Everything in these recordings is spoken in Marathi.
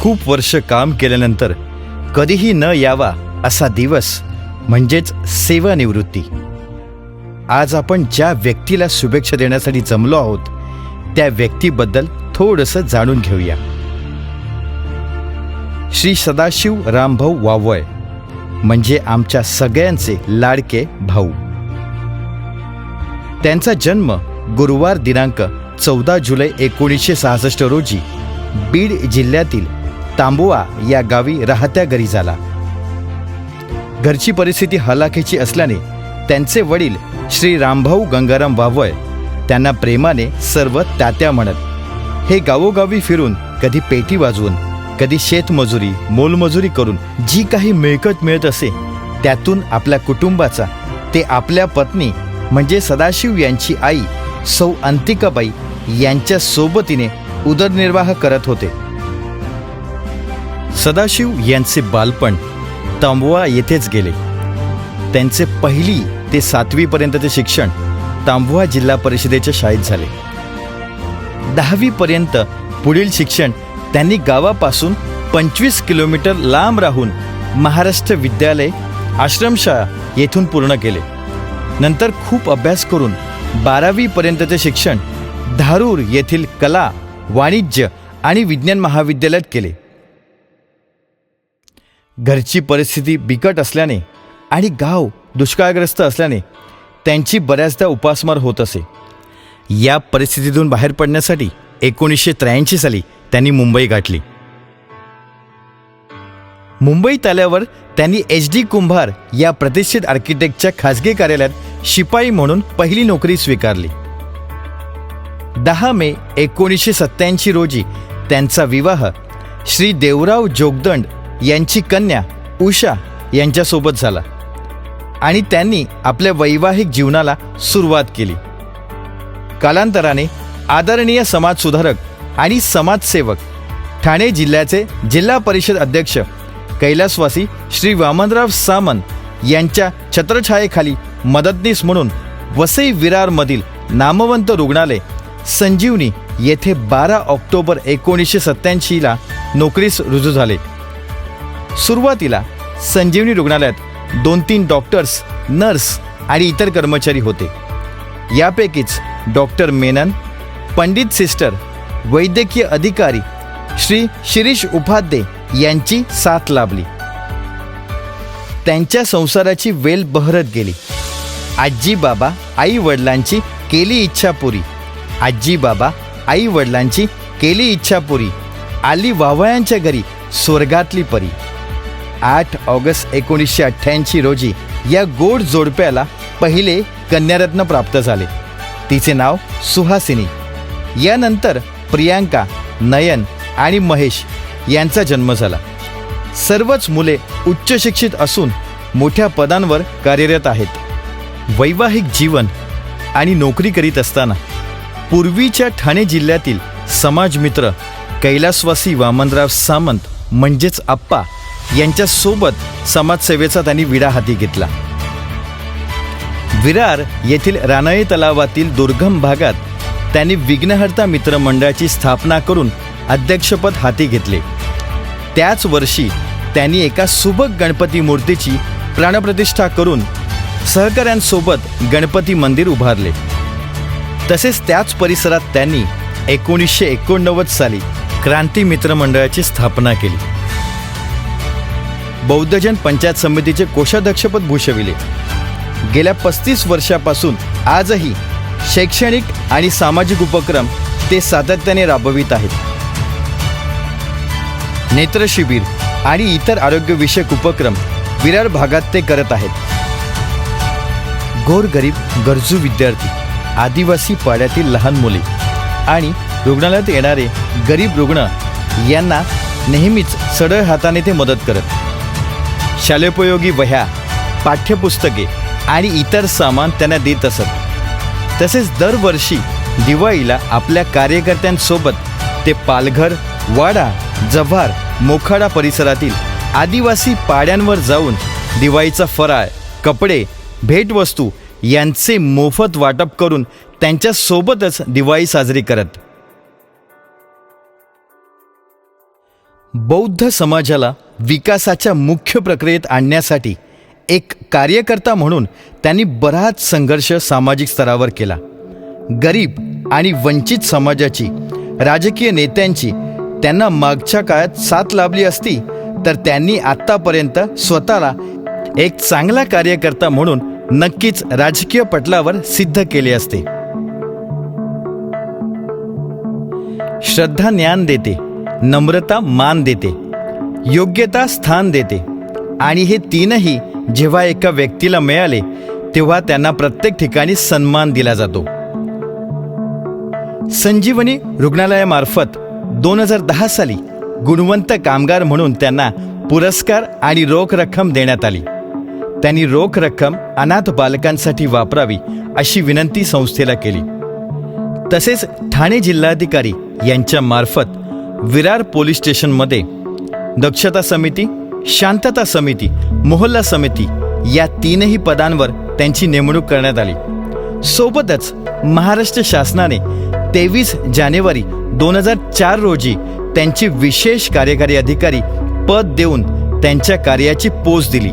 खूप वर्ष काम केल्यानंतर कधीही न यावा असा दिवस म्हणजेच सेवानिवृत्ती. आज आपण ज्या व्यक्तीला शुभेच्छा देण्यासाठी जमलो आहोत त्या व्यक्तीबद्दल थोडंसं जाणून घेऊया. श्री सदाशिव रामभाऊ वावय म्हणजे आमच्या सगळ्यांचे लाडके भाऊ. त्यांचा जन्म गुरुवार दिनांक चौदा जुलै एकोणीसशे सहासष्ट रोजी बीड जिल्ह्यातील तांबुआ या गावी राहत्या घरी झाला घरची परिस्थिती हलाखीची असल्याने त्यांचे वडील श्री रामभाऊ गंगाराम वावय त्यांना प्रेमाने सर्व तात्या म्हणत हे गावोगावी फिरून कधी पेटी वाजवून कधी शेतमजुरी मोलमजुरी करून जी काही मिळकत मिळत असे त्यातून आपल्या कुटुंबाचा ते आपल्या पत्नी म्हणजे सदाशिव यांची आई सौ अंतिकाबाई यांच्या सोबतीने उदरनिर्वाह करत होते. सदाशिव यांचे बालपण तांबवा येथेच गेले. त्यांचे पहिली ते सातवीपर्यंतचे शिक्षण तांबवा जिल्हा परिषदेच्या शाळेत झाले. दहावीपर्यंत पुढील शिक्षण त्यांनी गावापासून पंचवीस किलोमीटर लांब राहून महाराष्ट्र विद्यालय आश्रमशाळा येथून पूर्ण केले. नंतर खूप अभ्यास करून बारावीपर्यंतचे शिक्षण धारूर येथील कला वाणिज्य आणि विज्ञान महाविद्यालयात केले. घरची परिस्थिती बिकट असल्याने आणि गाव दुष्काळग्रस्त असल्याने त्यांची बऱ्याचदा उपासमार होत असे. या परिस्थितीतून बाहेर पडण्यासाठी एकोणीसशे त्र्याऐंशी साली त्यांनी मुंबई गाठली. मुंबईत आल्यावर त्यांनी एच डी कुंभार या प्रतिष्ठित आर्किटेक्टच्या खासगी कार्यालयात शिपाई म्हणून पहिली नोकरी स्वीकारली. दहा मे एकोणीसशे सत्त्याऐंशी रोजी त्यांचा विवाह श्री देवराव जोगदंड यांची कन्या उषा यांच्यासोबत झाला. आणि त्यांनी आपल्या वैवाहिक जीवनाला सुरुवात केली. कालांतराने आदरणीय समाजसुधारक आणि समाजसेवक ठाणे जिल्ह्याचे जिल्हा परिषद अध्यक्ष कैलासवासी श्री वामनराव सामंत यांच्या छत्रछायेखाली मदतनीस म्हणून वसई विरारमधील नामवंत रुग्णालय संजीवनी येथे बारा ऑक्टोबर एकोणीसशे सत्त्याऐंशीला नोकरीस रुजू झाले. सुरुवातीला संजीवनी रुग्णालयात दोन तीन डॉक्टर्स नर्स आणि इतर कर्मचारी होते. यापैकीच डॉक्टर मेनन पंडित सिस्टर वैद्यकीय अधिकारी श्री शिरीष उपाध्ये यांची साथ लाभली. त्यांच्या संसाराची वेल बहरत गेली. आजी बाबा आई वडिलांची केली इच्छा पुरी. आजी बाबा आई वडिलांची केली इच्छा पुरी. आली वावळ्यांच्या घरी स्वर्गातली परी. आठ ऑगस्ट एकोणीसशे अठ्ठ्याऐंशी रोजी या गोड जोडप्याला पहिले कन्यारत्न प्राप्त झाले. तिचे नाव सुहासिनी. यानंतर प्रियांका नयन आणि महेश यांचा जन्म झाला. सर्वच मुले उच्च शिक्षित असून मोठ्या पदांवर कार्यरत आहेत. वैवाहिक जीवन आणि नोकरी करीत असताना पूर्वीच्या ठाणे जिल्ह्यातील समाजमित्र कैलासवासी वामनराव सामंत म्हणजेच आप्पा यांच्यासोबत समाजसेवेचा त्यांनी विडा हाती घेतला. विरार येथील रानळे तलावातील दुर्गम भागात त्यांनी विघ्नहर्ता मित्र मंडळाची स्थापना करून अध्यक्षपद हाती घेतले. त्याच वर्षी त्यांनी एका सुबक गणपती मूर्तीची प्राणप्रतिष्ठा करून सहकाऱ्यांसोबत गणपती मंदिर उभारले. तसेच त्याच परिसरात त्यांनी एकोणीसशे एकोणनव्वद साली क्रांती मित्र मंडळाची स्थापना केली. बौद्धजन पंचायत समितीचे कोषाध्यक्षपद भूषविले. गेल्या पस्तीस वर्षापासून आजही शैक्षणिक आणि सामाजिक उपक्रम ते सातत्याने राबवित आहेत. नेत्रशिबिर आणि इतर आरोग्यविषयक उपक्रम विरार भागात ते करत आहेत. गोरगरीब गरजू विद्यार्थी आदिवासी पाड्यातील लहान मुले आणि रुग्णालयात येणारे गरीब रुग्ण यांना नेहमीच सडळ हाताने ते मदत करत शालेपयोगी वह्या पाठ्यपुस्तके आणि इतर सामान त्यांना देत असत. तसेच दरवर्षी दिवाळीला आपल्या कार्यकर्त्यांसोबत ते पालघर वाडा जव्हार मोखाडा परिसरातील आदिवासी पाड्यांवर जाऊन दिवाळीचा फराळ कपडे भेटवस्तू यांचे मोफत वाटप करून त्यांच्यासोबतच दिवाळी साजरी करत. बौद्ध समाजाला विकासाच्या मुख्य प्रक्रियेत आणण्यासाठी एक कार्यकर्ता म्हणून त्यांनी बराच संघर्ष सामाजिक स्तरावर केला. गरीब आणि वंचित समाजाची राजकीय नेत्यांची त्यांना मागच्या काळात साथ लाभली असती तर त्यांनी आत्तापर्यंत स्वतःला एक चांगला कार्यकर्ता म्हणून नक्कीच राजकीय पटलावर सिद्ध केले असते. श्रद्धा ज्ञान देते. नम्रता मान देते योग्यता स्थान देते. आणि हे तीनही जेव्हा एका व्यक्तीला मिळाले तेव्हा त्यांना प्रत्येक ठिकाणी सन्मान दिला जातो. संजीवनी रुग्णालयामार्फत दोन हजार दहा साली गुणवंत कामगार म्हणून त्यांना पुरस्कार आणि रोख रक्कम देण्यात आली. त्यांनी रोख रक्कम अनाथ बालकांसाठी वापरावी अशी विनंती संस्थेला केली. तसेच ठाणे जिल्हाधिकारी यांच्या मार्फत विरार पोलीस स्टेशनमध्ये दक्षता समिती शांतता समिती मोहल्ला समिती या तीनही पदांवर त्यांची नेमणूक करण्यात आली. सोबतच महाराष्ट्र शासनाने तेवीस जानेवारी दोन हजार चार रोजी त्यांची विशेष कार्यकारी अधिकारी पद देऊन त्यांच्या कार्याची पोच दिली.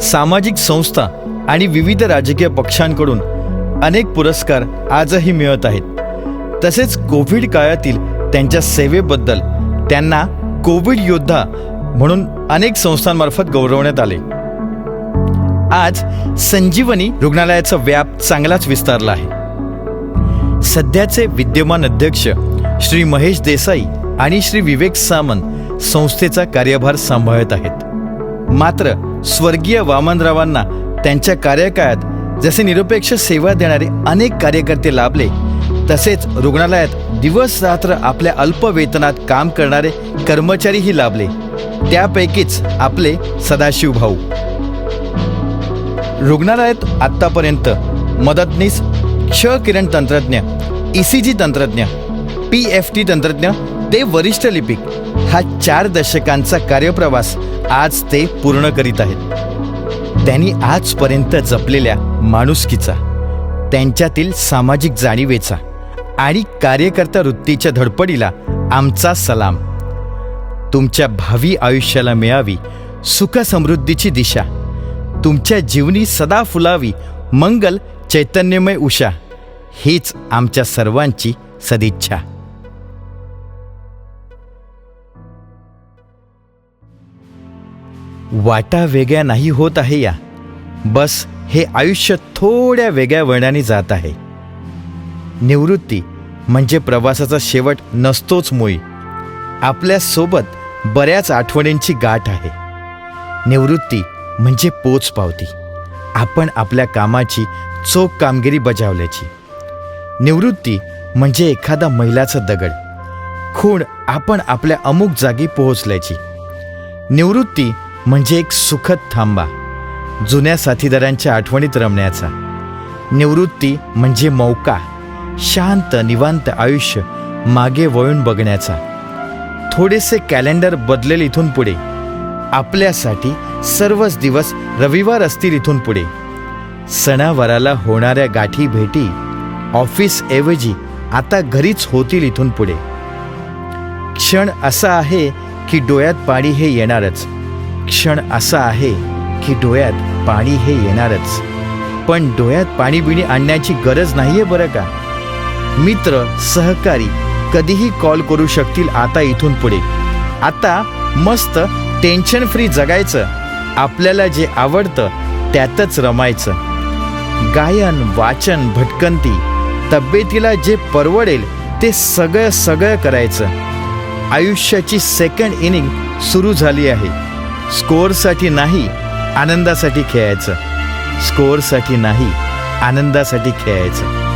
सामाजिक संस्था आणि विविध राजकीय पक्षांकडून अनेक पुरस्कार आजही मिळत आहेत. तसेच कोविड काळातील त्यांच्या सेवेबद्दल त्यांना कोविड योद्धा म्हणून अनेक संस्थांमार्फत गौरवण्यात आले. आज संजीवनी रुग्णालयाचा व्याप चांगलाच विस्तारला आहे. सध्याचे विद्यमान अध्यक्ष श्री महेश देसाई आणि श्री विवेक सामंत संस्थेचा कार्यभार सांभाळत आहेत. मात्र स्वर्गीय वामनरावांना त्यांच्या कार्यकाळात जसे निरपेक्ष सेवा देणारे अनेक कार्यकर्ते लाभले तसेच रुग्णालयात दिवस रात्र आपल्या अल्प वेतनात काम करणारे कर्मचारीही लाभले. त्यापैकीच आपले सदाशिव भाऊ. रुग्णालयात आत्तापर्यंत मदतनीस क्ष किरण तंत्रज्ञ ई सी जी तंत्रज्ञ पी एफ टी तंत्रज्ञ ते वरिष्ठ लिपिक हा चार दशकांचा कार्यप्रवास आज ते पूर्ण करीत आहेत. त्यांनी आजपर्यंत जपलेल्या माणुसकीचा त्यांच्यातील सामाजिक जाणीवेचा आणि कार्यकर्ता वृत्तीच्या धडपडीला आमचा सलाम. तुमच्या भावी आयुष्याला मिळावी सुखसमृद्धीची दिशा. तुमच्या जीवनी सदा फुलावी मंगल चैतन्यमय उषा. हीच आमच्या सर्वांची सदिच्छा. वाटा वेगळ्या नाही होत आहे या. बस हे आयुष्य थोड्या वेगळ्या वळणाने जात आहे. निवृत्ती म्हणजे प्रवासाचा शेवट नसतोच मुळी. आपल्यासोबत बऱ्याच आठवणींची गाठ आहे. निवृत्ती म्हणजे पोच पावती. आपण आपल्या कामाची चोख कामगिरी बजावल्याची. निवृत्ती म्हणजे एखादा महिलाचा दगड. खूण आपण आपल्या अमुक जागी पोहोचल्याची. निवृत्ती म्हणजे एक सुखद थांबा. जुन्या साथीदारांच्या आठवणीत रमण्याचा. निवृत्ती म्हणजे मौका. शांत निवांत आयुष्य मागे वळून बघण्याचा. थोडेसे कॅलेंडर बदलेल इथून पुढे. आपल्यासाठी सर्वच दिवस रविवार असतील इथून पुढे. सणावाराला होणाऱ्या गाठी भेटी ऑफिस ऐवजी आता घरीच होतील इथून पुढे. क्षण असा आहे की डोळ्यात पाणी हे येणारच. क्षण असा आहे की डोळ्यात पाणी हे येणारच. पण डोळ्यात पाणी बिणी आणण्याची गरज नाहीये बरं का? मित्र सहकारी कधीही कॉल करू शकतील आता इथून पुढे. आता मस्त टेन्शन फ्री जगायचं. आपल्याला जे आवडतं त्यातच रमायचं. गायन वाचन भटकंती तब्येतीला जे परवडेल ते सगळं सगळं करायचं. आयुष्याची सेकंड इनिंग सुरू झाली आहे. स्कोअरसाठी नाही आनंदासाठी खेळायचं. स्कोअरसाठी नाही आनंदासाठी खेळायचं.